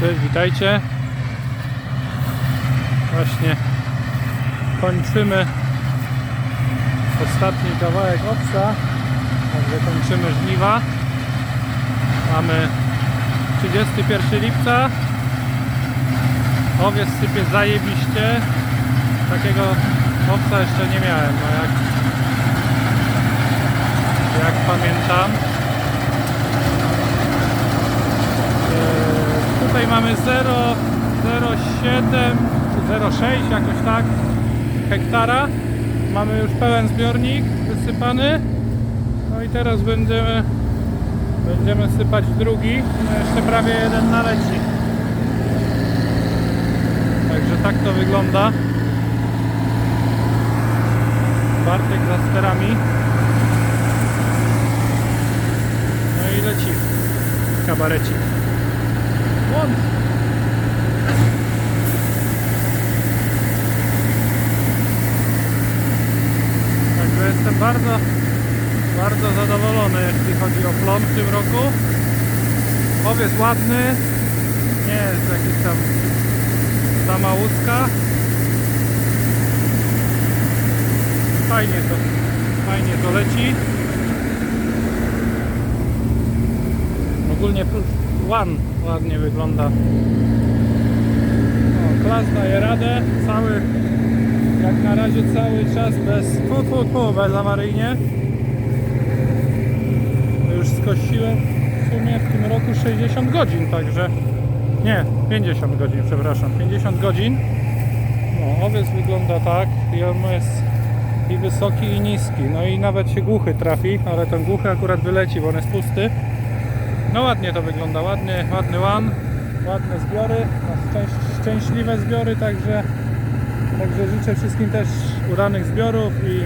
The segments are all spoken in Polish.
Cześć, witajcie. Właśnie kończymy ostatni kawałek owsa. Także kończymy żniwa. Mamy 31 lipca. Owiec sypie zajebiście. Takiego owca jeszcze nie miałem. No jak, jak pamiętam. Tutaj mamy 0, 0,7 czy 0,6 jakoś tak hektara. Mamy już pełen zbiornik wysypany. No i teraz będziemy będziemy sypać drugi. No jeszcze prawie jeden naleci. Także tak to wygląda. Bartek za sterami. No i leci kabarecik. Także jestem bardzo, bardzo zadowolony, jeśli chodzi o plon w tym roku. Owiec ładny, nie jest jakiś tam sama łuska. Fajnie to, fajnie to leci. Ogólnie one ładnie wygląda. O, klas daje radę, cały, jak na razie cały czas bez, fu, fu, bez awaryjnie. Już skosiłem w sumie w tym roku 60 godzin, także nie, 50 godzin, przepraszam, 50 godzin. No, owiec wygląda tak i on jest i wysoki i niski, no i nawet się głuchy trafi, ale ten głuchy akurat wyleci, bo on jest pusty. No ładnie to wygląda, ładny, ładny łan, ładne zbiory, szczęś, szczęśliwe zbiory, także, także życzę wszystkim też udanych zbiorów i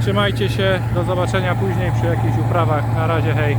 trzymajcie się, do zobaczenia później przy jakichś uprawach. Na razie, hej.